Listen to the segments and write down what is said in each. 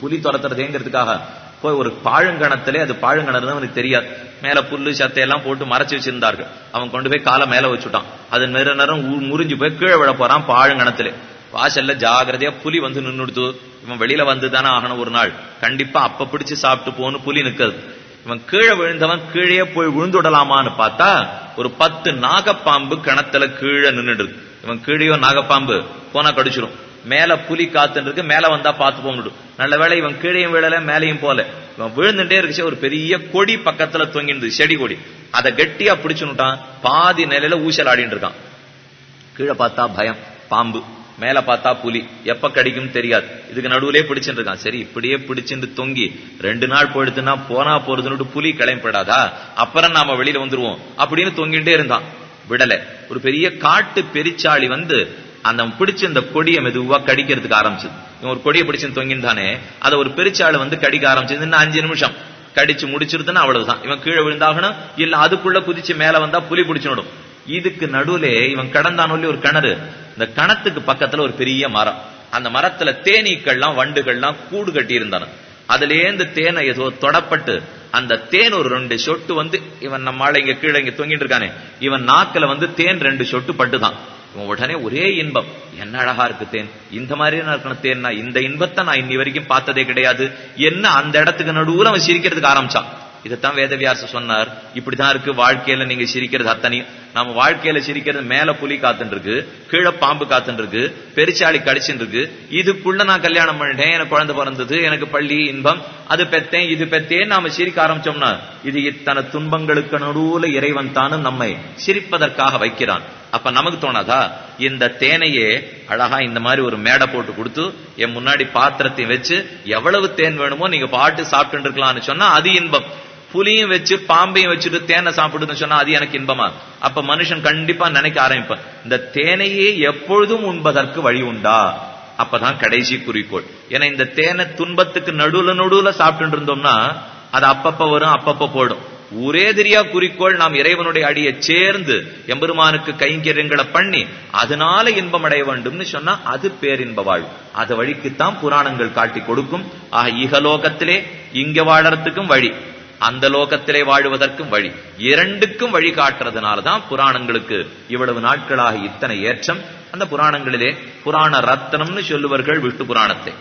புலி துரத்துறதேங்கிறதுக்காக போய் ஒரு பாழுங்கணத்திலே அது பாழுங்கணம் அவனுக்கு தெரியாது. மேல புல்லு சத்தையெல்லாம் போட்டு மறைச்சு வச்சிருந்தார்கள். அவன் கொண்டு போய் காலை மேல வச்சுட்டான். அது நிற நேரம் முறிஞ்சு போய் கீழே விழ போறான் பாழுங்கணத்திலே. வாசல்ல ஜாகிரதையா புலி வந்து நின்றுடுத்து இவன் வெளியில வந்து தானே ஆகணும் ஒரு நாள். கண்டிப்பா அப்ப பிடிச்சு சாப்பிட்டு போன்னு புலி நிக்கிறது இவன் கீழே விழுந்தவன் கீழே போய் விழுந்துடலாமான்னு பார்த்தா ஒரு பத்து நாகப்பாம்பு கிணத்துல கீழே நின்றுடுது இவன் கீழேயோ நாகப்பாம்பு போனா கடிச்சிடும் மேல புலி காத்துன்னு இருக்கு. மேல வந்தா பார்த்து போக முடியும் நல்ல வேலை இவன் கீழையும் விழல மேலையும் போல. இவன் விழுந்துட்டே இருந்துச்சு ஒரு பெரிய கொடி பக்கத்துல தொங்கிருந்தது செடி கொடி. அதை கெட்டியா பிடிச்சுட்டான் பாதி நிலையில ஊசல் ஆடிட்டு இருக்கான். கீழே பார்த்தா பயம் பாம்பு மேல பார்த்தா புலி. எப்ப கடிக்கும் தெரியாது. இதுக்கு நடுவுலயே பிடிச்சிட்டு இருக்கான். சரி இப்படியே பிடிச்சிட்டு தொங்கி ரெண்டு நாள் போயிடுத்துன்னா போனா போறதுன்னு புலி கிளம்பிடாதா அப்புறம் நாம வெளியில வந்துருவோம். அப்படின்னு தொங்கிட்டே இருந்தான். விடல. ஒரு பெரிய காட்டு பெரிச்சாளி வந்து அந்த பிடிச்ச இந்த கொடியை மெதுவா கடிக்கிறதுக்கு ஆரம்பிச்சது. இவன் ஒரு கொடியை பிடிச்சு தொங்கின்றானே அதை ஒரு பெரிச்சாளு வந்து கடிக்க ஆரம்பிச்சது. இன்னும் அஞ்சு நிமிஷம். கடிச்சு முடிச்சிருதுன்னா அவ்வளவுதான். இவன் கீழே விழுந்தாகணும் இல்ல அதுக்குள்ள குதிச்சு மேல வந்தா புலி பிடிச்சுடும் இதுக்கு நடுவுல இவன் கடந்தானொல்லி ஒரு கிணறு. இந்த கணத்துக்கு பக்கத்துல ஒரு பெரிய மரம். அந்த மரத்துல தேனீக்கள்லாம் வண்டுகள்லாம் கூடு கட்டி அதுலயே அதுலேருந்து தேனை ஏதோ தொடப்பட்டு அந்த தேன் ஒரு ரெண்டு சொட்டு வந்து இவன் நம்ம இங்க கீழே இங்க தொங்கிட்டு இருக்கானே இவன் நாக்கில வந்து தேன் ரெண்டு சொட்டு பட்டுதான். உடனே ஒரே இன்பம். என்ன அழகா இருக்கு தேன்? இந்த மாதிரி இருக்கணும் தேன்னா இந்த இன்பத்தை நான் இன்னி வரைக்கும் பார்த்ததே கிடையாது. என்ன அந்த இடத்துக்கு நடுவுல அவன் சிரிக்கிறதுக்கு ஆரம்பிச்சான். இதைத்தான் வேதவியாச சொன்னார். இப்படிதான் இருக்கு வாழ்க்கையில நீங்க சிரிக்கிறது அத்தனையும். நம்ம வாழ்க்கையில சிரிக்கிறது மேல புலி காத்துட்டு இருக்கு கீழே பாம்பு காத்துட்டு இருக்கு பெருச்சாளி கடிச்சுட்டு இருக்கு இதுக்குள்ள நான் கல்யாணம் பண்ணிட்டேன் எனக்கு குழந்தை பிறந்தது எனக்கு பள்ளி இன்பம் அது பெத்தேன் இது பெத்தேன் நாம சிரிக்க ஆரம்பிச்சோம்னா இது இத்தனை துன்பங்களுக்கு நடுவுல இறைவன் தானும் நம்மை சிரிப்பதற்காக வைக்கிறான். அப்ப நமக்கு தோணாதா? இந்த தேனையே அழகா இந்த மாதிரி ஒரு மேடை போட்டு கொடுத்து என் முன்னாடி பாத்திரத்தை வச்சு எவ்வளவு தேன் வேணுமோ நீங்க பாட்டு சாப்பிட்டு இருக்கலாம்னு சொன்னா அது இன்பம். புலியும் வச்சு பாம்பையும் வச்சுட்டு தேனை சாப்பிடுன்னு சொன்னா அது எனக்கு இன்பமா? அப்ப மனுஷன் கண்டிப்பா நினைக்க ஆரம்பிப்பான். இந்த தேனையே எப்பொழுதும் உண்பதற்கு வழி உண்டா? அப்பதான் கடைசி குறிக்கோள். ஏன்னா இந்த தேனை துன்பத்துக்கு நடுவுல நடுவுல சாப்பிட்டு இருந்தோம்னா அது அப்பப்ப வரும் அப்பப்ப போடும் ஒரே தெரியா குறிக்கோள் நாம் இறைவனுடைய அடியை சேர்ந்து எம்பெருமானுக்கு கைங்கரியங்களை பண்ணி அதனால இன்பம் அடைய வேண்டும்னு சொன்னா அது பேரின்ப வாழ்வு. அது வழிக்குத்தான் புராணங்கள் காட்டி கொடுக்கும். ஆக இகலோகத்திலே இங்க வாழறதுக்கும் வழி. அந்த லோகத்திலே வாழ்வதற்கும் வழி. இரண்டுக்கும் வழி காட்டுறதுனாலதான் புராணங்களுக்கு இவ்வளவு நாட்களாக இத்தனை ஏற்றம். அந்த புராணங்களிலே புராண ரத்னம்னு சொல்லுவர்கள் விஷ்ணு புராணத்தை.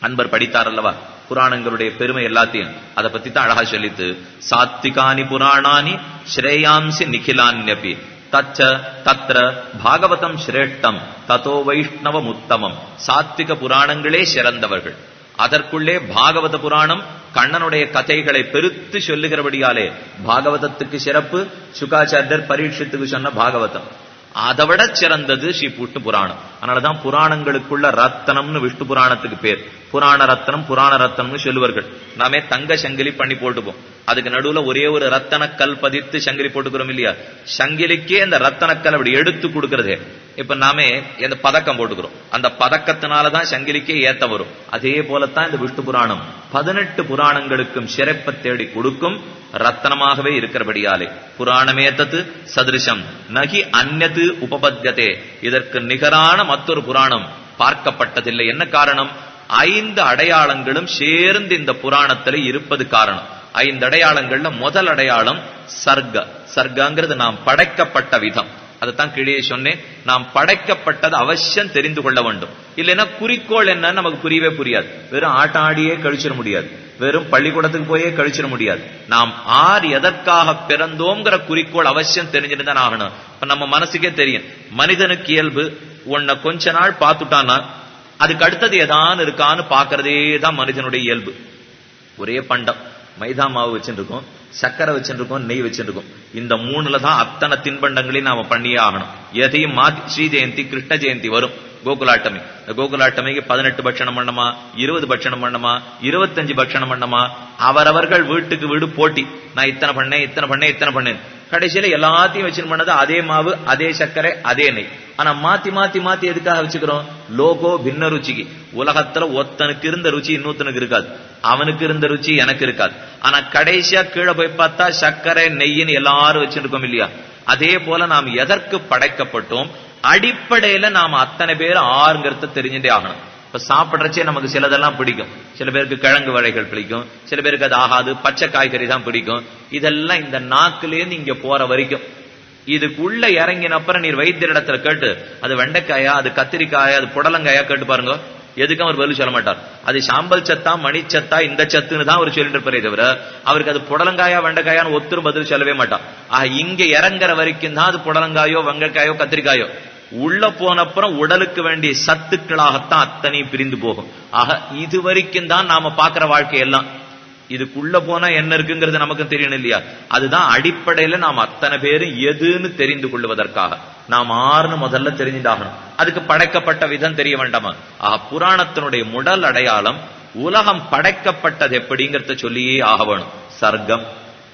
அன்பர் படித்தார் அல்லவா? புராணங்களுடைய பெருமை எல்லாத்தையும். அதை பத்தி தான் அழகா சொல்லித்து சாத்விகானி புராணானி ஸ்ரேயாம்சி நிகிலான்யபி. தச்ச தத்ர பாகவதம் சிரேஷ்டம் ததோ வைஷ்ணவம் உத்தமம் சாத்விக புராணங்களே சிறந்தவர்கள். அதற்குள்ளே பாகவத புராணம் கண்ணனுடைய கதைகளை பெருத்து சொல்லுகிறபடியாலே பாகவதத்துக்கு சிறப்பு சுகாச்சாரியர் பரீட்சத்துக்கு சொன்ன பாகவதம். அதை விட சிறந்தது ஸ்ரீ புட்டு புராணம். அதனாலதான் புராணங்களுக்குள்ள ரத்தனம்னு விஷ்ணு புராணத்துக்கு பேர். புராண ரத்தனம் புராண ரத்தனம்னு சொல்லுவார்கள். நாமே தங்க சங்கிலி பண்ணி போட்டுப்போம். அதுக்கு நடுவுல ஒரே ஒரு ரத்தனக்கல் பதித்து சங்கிலி போட்டுக்கிறோம் இல்லையா? சங்கிலிக்கே அந்த ரத்தனக்கல் அப்படி எடுத்து கொடுக்கறதே. இப்ப நாமே இந்த பதக்கம் போட்டுக்கிறோம். அந்த பதக்கத்தினாலதான் சங்கிலிக்கே ஏத்த வரும். அதே போலத்தான் இந்த விஷ்ணு புராணம். பதினெட்டு புராணங்களுக்கும் சிறப்பை தேடி கொடுக்கும் ரத்தனமாகவே இருக்கிறபடியாலே. புராணமே தத்து சதிருஷம். நகி அந்நது உபபத்தியதே. இதற்கு நிகரான மற்றொரு புராணம் பார்க்கப்பட்டதில்லை. என்ன காரணம்? ஐந்து அடையாளங்களும் சேர்ந்து இந்த புராணத்துல இருப்பது காரணம். ஐந்து அடையாளங்கள்ல முதல் அடையாளம் சர்க்க. சர்க்கங்கிறது நாம் படைக்கப்பட்ட விதம். அதைத்தான் கீழே சொன்னேன். நாம் படைக்கப்பட்டது அவசியம் தெரிந்து கொள்ள வேண்டும். இல்லைன்னா குறிக்கோள் என்னன்னு நமக்கு புரியவே புரியாது. வெறும் ஆட்டாடியே கழிச்சிட முடியாது. வெறும் பள்ளிக்கூடத்துக்கு போயே கழிச்சிட முடியாது. நாம் ஆர் எதற்காக பிறந்தோங்கிற குறிக்கோள் அவசியம் தெரிஞ்சுட்டு ஆகணும். இப்ப நம்ம மனசுக்கே தெரியும். மனிதனுக்கு இயல்பு உன்னை கொஞ்ச நாள் பார்த்துட்டான்னா அதுக்கு அடுத்தது எதான்னு இருக்கான்னு பாக்குறதே தான் மனிதனுடைய இயல்பு. ஒரே பண்டம். மைதா மாவு வச்சுருக்கோம் சக்கரை வச்சுருக்கோம் நெய் வச்சுருக்கோம். இந்த மூணுல தான் அத்தனை தின்பண்டங்களையும் நாம பண்ணியே ஆகணும். எதையும் மாத்தி ஸ்ரீ ஜெயந்தி கிருஷ்ண ஜெயந்தி வரும். கோகுலாட்டமி இந்த கோகுலாட்டமிக்கு பதினெட்டு பட்சணம் பண்ணமா இருபது பட்சணம் பண்ணமா இருபத்தஞ்சு பட்சணம் பண்ணமா அவரவர்கள் வீட்டுக்கு வீடு போட்டி. நான் இத்தனை பண்ணேன் இத்தனை பண்ணேன் இத்தனை பண்ணேன். கடைசியில எல்லாத்தையும் வச்சு பண்ணது அதே மாவு அதே சர்க்கரை அதே நெய். ஆனா மாத்தி மாத்தி மாத்தி எதுக்காக வச்சுக்கிறோம்? லோகோ பின்ன ருச்சிக்கு. உலகத்துல ஒத்தனுக்கு இருந்த ருச்சி இன்னொருத்தனுக்கு இருக்காது. அவனுக்கு இருந்த ருச்சி எனக்கு இருக்காது. ஆனா கடைசியா கீழே போய் பார்த்தா சர்க்கரை நெய்ன்னு எல்லாரும் வச்சிருக்கோம் இல்லையா? அதே போல நாம் எதற்கு படைக்கப்பட்டோம்? அடிப்படையில நாம அத்தனை பேர் ஆறுங்கிறத தெரிஞ்சுட்டே ஆகணும். இப்ப சாப்பிடுறச்சே நமக்கு சிலதெல்லாம் பிடிக்கும். சில பேருக்கு கிழங்கு வகைகள் பிடிக்கும். சில பேருக்கு அது ஆகாது. பச்சை காய்கறி தான் பிடிக்கும். இதெல்லாம் இந்த நாக்குலேருந்து இங்க போற வரைக்கும். இதுக்குள்ள இறங்கின அப்புறம் நீர் வைத்தியரிடத்துல கேட்டு அது வெண்டைக்காயா அது கத்திரிக்காயா அது புடலங்காயா கேட்டு பாருங்க. எதுக்கும் அவர் பதில் சொல்ல மாட்டார். அது சாம்பல் சத்தா மணிச்சத்தா இந்த சத்துன்னு தான் அவர் சொல்லிட்டு இருப்பாரே தவிர அவருக்கு அது புடலங்காயா வெண்டைக்காயான்னு ஒத்துரும் பதில் சொல்லவே மாட்டான் ஆக இங்க இறங்குற வரைக்கும் தான் அது புடலங்காயோ வெங்கைக்காயோ கத்திரிக்காயோ. உள்ள போனப்புறம் உடலுக்கு வேண்டிய சத்துக்களாகத்தான் அத்தனையும் பிரிந்து போகும். ஆக இது வரைக்கும் தான் நாம பாக்குற வாழ்க்கை எல்லாம். இதுக்குள்ள போனா என்ன இருக்குங்கிறது நமக்கு தெரியணும் இல்லையா? அதுதான் அடிப்படையில நாம் அத்தனை பேரும் எதுன்னு தெரிந்து கொள்வதற்காக நாம் ஆறுன்னு முதல்ல தெரிஞ்சுட்டாகணும் அதுக்கு படைக்கப்பட்ட விதம் தெரிய வேண்டாமா? ஆஹ் புராணத்தினுடைய முடல் அடையாளம் உலகம் படைக்கப்பட்டது எப்படிங்கிறத சொல்லியே ஆக வேணும். சர்க்கம்.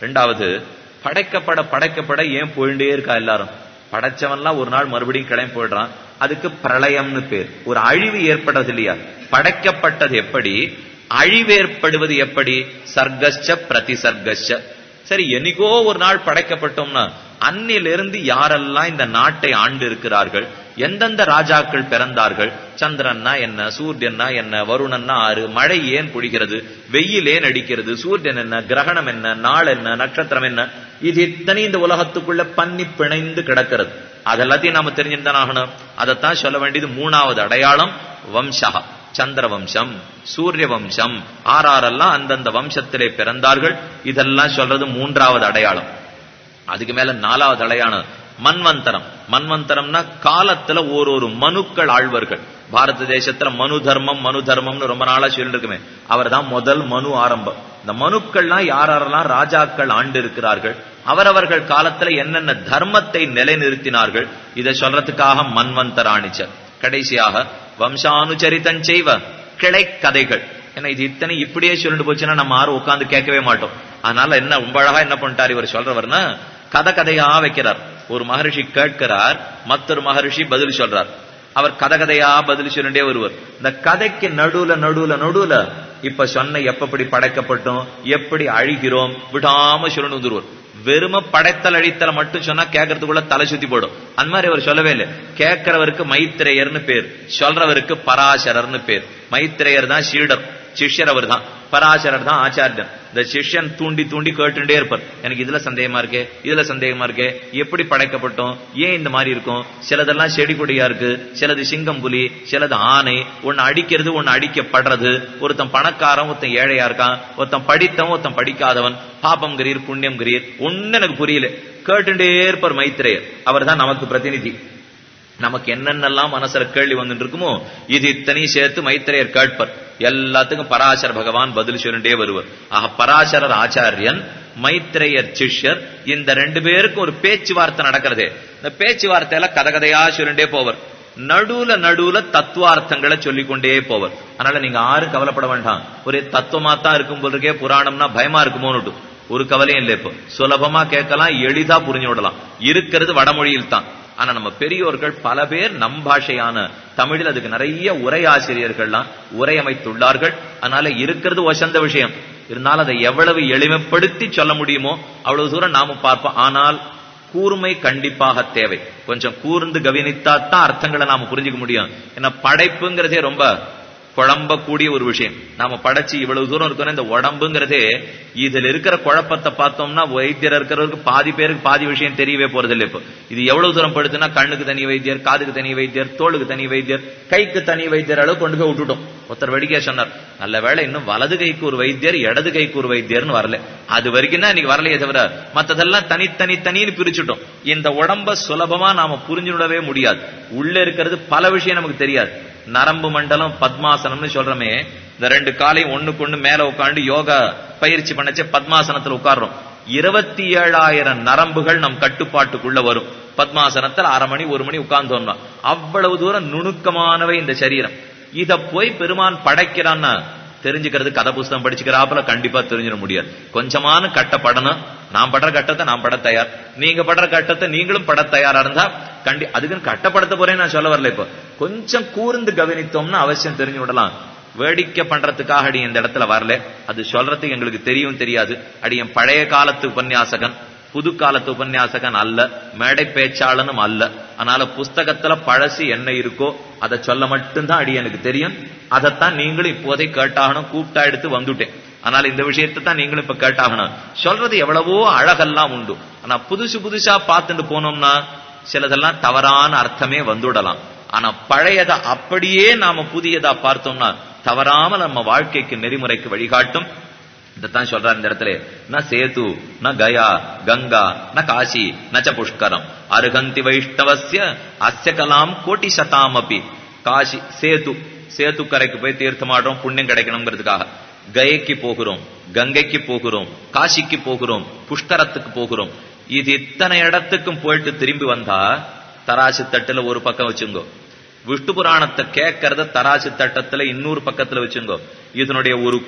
ரெண்டாவது படைக்கப்பட படைக்கப்பட ஏன் போயிட்டே இருக்கா எல்லாரும்? படைச்சவன்லாம் ஒரு நாள் மறுபடியும் கிளம்பி போயிடுறான். அதுக்கு பிரளயம்னு பேர். ஒரு அழிவு ஏற்படுறது இல்லையா? படைக்கப்பட்டது எப்படி? அழிவேற்படுவது எப்படி? சர்க்கச்ச பிரதி சர்க்கச்ச சரி என்னைக்கோ ஒரு நாள் படைக்கப்பட்டோம்னா அன்னிலிருந்து யாரெல்லாம் இந்த நாட்டை ஆண்டு இருக்கிறார்கள் எந்தெந்த ராஜாக்கள் பிறந்தார்கள் சந்திரன்னா என்ன சூரியன்னா என்ன வருணன்னா ஆறு மழை ஏன் பொழிகிறது வெயில் ஏன் அடிக்கிறது சூரியன் என்ன கிரகணம் என்ன நாள் என்ன நட்சத்திரம் என்ன இது இத்தனை இந்த உலகத்துக்குள்ள பன்னி பிணைந்து கிடக்கிறது. அதெல்லாத்தையும் நாம தெரிஞ்சுட்டு ஆகணும். அதைத்தான் சொல்ல வேண்டியது மூணாவது அடையாளம் வம்சகா சந்திர வம்சம் சூரிய வம்சம் ஆறாரெல்லாம் அந்தந்த வம்சத்திலே பிறந்தார்கள். இதெல்லாம் சொல்றது மூன்றாவது அடையாளம். அதுக்கு மேல நாலாவது அடையாளம். மன்வந்தரம். மன்வந்தரம்னா காலத்துல ஒரு ஒரு மனுக்கள் ஆழ்வர்கள். பாரத தேசத்துல மனு தர்மம் மனு தர்மம்னு ரொம்ப நாளா சொல்லிட்டு இருக்குமே அவர் தான் முதல் மனு ஆரம்பம். இந்த மனுக்கள்லாம் யாரெல்லாம் ராஜாக்கள் ஆண்டு இருக்கிறார்கள் அவரவர்கள் காலத்துல என்னென்ன தர்மத்தை நிலைநிறுத்தினார்கள் இதை சொல்றதுக்காக மன்வந்தராணிச்சர். கடைசியாக வம்சானுச்சரித்தன் செய்வ கிளை கதைகள். ஏன்னா இது இத்தனை இப்படியே சொல்லிட்டு போச்சுன்னா நம்ம யாரும் உட்காந்து கேட்கவே மாட்டோம். அதனால என்ன ரொம்ப அழகா என்ன பண்ணிட்டார் இவர் சொல்றவர்னா கதை கதையா வைக்கிறார். ஒரு மகரிஷி கேட்கிறார் மற்றொரு மகரிஷி பதில் சொல்றார். அவர் கதை கதையா பதில் சொல்லிட்டே வருவார். இந்த கதைக்கு நடுவுல நடுவுல நடுவுல இப்ப சொன்ன எப்படி படைக்கப்பட்டோம் எப்படி அழிகிறோம் விடாம சொல்லணும் வந்துருவார். வெறும படைத்தல் அழித்தல மட்டும் சொன்னா கேட்கறதுக்குள்ள தலை சுத்தி போடும் அந்த மாதிரி அவர் சொல்லவே இல்லை. கேட்கிறவருக்கு மைத்திரையர்னு பேர் சொல்றவருக்கு பராசரர்னு பேர். மைத்திரையர் தான் சீடர் சிஷ்யர் அவர் தான் பராசரர் தான் ஆச்சாரியம் இந்த சிஷ்யன் தூண்டி தூண்டி கேட்டுட்டே இருப்பார். எனக்கு இதுல சந்தேகமா இருக்கே இதுல சந்தேகமா இருக்கே எப்படி படைக்கப்பட்டோம் ஏன் இந்த மாதிரி இருக்கும்? சிலதெல்லாம் செடி கொடியா இருக்கு சிலது சிங்கம் புலி சிலது ஆனை ஒன்னு அடிக்கிறது ஒன்னு அடிக்கப்படுறது. ஒருத்தன் பணக்காரன் ஒருத்தன் ஏழையா இருக்கான் ஒருத்தன் படித்தவன் ஒருத்தன் படிக்காதவன் பாபம் கிரீர் புண்ணியம் கிரீர் ஒன்னு எனக்கு புரியல. கேட்டுட்டே இருப்பார் மைத்ரேயர். அவர் தான் நமக்கு பிரதிநிதி. நமக்கு என்னென்னலாம் மனசுல கேள்வி வந்துட்டு இருக்குமோ இது இத்தனையும் சேர்த்து மைத்திரையர் கேட்பர். எல்லாத்துக்கும் பராசர பகவான் பதில் சொல்லிட்டே வருவார். ஆக பராசரர் ஆச்சாரியன் மைத்ரேயர் சிஷ்யர் இந்த ரெண்டு பேருக்கும் ஒரு பேச்சுவார்த்தை நடக்கிறதே. இந்த பேச்சுவார்த்தையில கதகதையா சொல்லிட்டே போவர். நடுவுல நடுவுல தத்துவார்த்தங்களை சொல்லிக்கொண்டே போவர். அதனால நீங்க யாரும் கவலைப்பட வேண்டாம். ஒரே தத்துவமா தான் இருக்கும் போல் இருக்கே புராணம்னா பயமா இருக்குமோன்னு ஒரு கவலையும் இல்லை இப்போ. சுலபமா கேட்கலாம் எளிதா புரிஞ்சு விடலாம். இருக்கிறது வடமொழியில் தான் ஆனா நம்ம பெரியோர்கள் பல பேர் நம் பாஷையான தமிழில் அதுக்கு நிறைய உரையாசிரியர்கள்லாம் உரை அமைத்துள்ளார்கள். அதனால இருக்கிறது வசந்த விஷயம். இருந்தாலும் அதை எவ்வளவு எளிமைப்படுத்தி சொல்ல முடியுமோ அவ்வளவு தூரம் நாம பார்ப்போம். ஆனால் கூர்மை கண்டிப்பாக தேவை. கொஞ்சம் கூர்ந்து கவனித்தா தான் அர்த்தங்களை நாம புரிஞ்சுக்க முடியும். ஏன்னா படைப்புங்கிறதே ரொம்ப குழம்பக்கூடிய ஒரு விஷயம். நாம படைச்சு இவ்வளவு தூரம் இருக்கணும் இந்த உடம்புங்கிறதே இதுல இருக்கிற குழப்பத்தை பார்த்தோம்னா வைத்தியர் இருக்கிறவருக்கு பாதி பேருக்கு பாதி விஷயம் தெரியவே போறதில்லை இப்போ. இது எவ்வளவு தூரம் படுத்துனா கண்ணுக்கு தனி வைத்தியர் காதுக்கு தனி வைத்தியர் தோளுக்கு தனி வைத்தியர் கைக்கு தனி வைத்தியர் அளவு கொண்டு போய் விட்டுட்டோம். ஒருத்தர் வெடிக்கே சொன்னார் நல்ல வேளை இன்னும் வலது கைக்கு ஒரு வைத்தியர் இடது கைக்கு ஒரு வைத்தியர்னு வரல. அது வரைக்கும் தான் இன்னைக்கு வரலையே தவிர மத்ததெல்லாம் தனித்தனி தனின்னு பிரிச்சுட்டோம். இந்த உடம்ப சுலபமா நாம புரிஞ்சுடவே முடியாது. உள்ள இருக்கிறது பல விஷயம் நமக்கு தெரியாது. நரம்பு மண்டலம் பத்மாசனம்னு சொல்றோமே இந்த ரெண்டு காலையும் ஒண்ணுக்கு ஒண்ணு மேல உட்காந்து யோகா பயிற்சி பண்ணச்சே பத்மாசனத்துல உட்கார்றோம். இருபத்தி ஏழாயிரம் நரம்புகள் நம் கட்டுப்பாட்டுக்குள்ள வரும். பத்மாசனத்தில் அரை மணி ஒரு மணி உட்கார்ந்தோம்னா. அவ்வளவு தூரம் நுணுக்கமானவை இந்த சரீரம். இத போய் பெருமான் படைக்கிறான்னா தெரிஞ்சுக்கிறது கதை புஸ்தகம் படிச்சுக்கிறாப்புல கண்டிப்பா தெரிஞ்சிட முடியாது. கொஞ்சமான கட்டப்படணும். நான் படுற கட்டத்தை நான் பட தயார். நீங்க படுற கட்டத்தை நீங்களும் பட தயாரா இருந்தா கண்டி அதுக்குன்னு கட்டப்படுத்த போறேன்னு நான் சொல்ல வரல இப்போ. கொஞ்சம் கூர்ந்து கவனித்தோம்னா அவசியம் தெரிஞ்சு விடலாம். வேடிக்கை பண்றதுக்காக அடி இந்த இடத்துல வரல. அது சொல்றதுக்கு எங்களுக்கு தெரியும் தெரியாது. அடி என் பழைய காலத்து உபன்யாசகன் புது காலத்து உபன்யாசகன் அல்ல. மேடை பேச்சாளனும் அல்ல. அதனால புஸ்தகத்துல பழசு என்ன இருக்கோ அதை சொல்ல மட்டும்தான் அடி எனக்கு தெரியும். அதைத்தான் நீங்களும் இப்போதை கேட்டாகணும் கூப்பிட்டா எடுத்து வந்துட்டேன். ஆனால் இந்த விஷயத்தை தான் நீங்களும் இப்ப கேட்டாகணும். சொல்றது எவ்வளவோ அழகெல்லாம் உண்டு. ஆனா புதுசு புதுசா பார்த்துட்டு போனோம்னா சிலதெல்லாம் தவறான அர்த்தமே வந்துடலாம். ஆனா பழையதை அப்படியே நாம புதியதா பார்த்தோம்னா தவறாம நம்ம வாழ்க்கைக்கு நெறிமுறைக்கு வழிகாட்டும். இதைத்தான் சொல்றாரு இந்த இடத்துல. ந சேது ந கயா கங்கா ந காசி நச்ச புஷ்கரம். அருகந்தி வைஷ்ணவசிய அஸ்ய கலாம் கோட்டி சதாம் அப்பி காசி சேது சேது கரைக்கு போய் தீர்த்தமாடுறோம் புண்ணியம் கிடைக்கணுங்கிறதுக்காக. கயைக்கு போகிறோம் கங்கைக்கு போகிறோம் காசிக்கு போகிறோம் புஷ்கரத்துக்கு போகிறோம். இது இத்தனை இடத்துக்கும் போயிட்டு திரும்பி வந்தா தராசு தட்டுல ஒரு பக்கம் வச்சுங்கோ. விஷ்ணு புராணத்தை கேட்கறத தராசு தட்டத்துல இன்னொரு பக்கத்துல வச்சுங்கோ. இதனுடைய ஒரு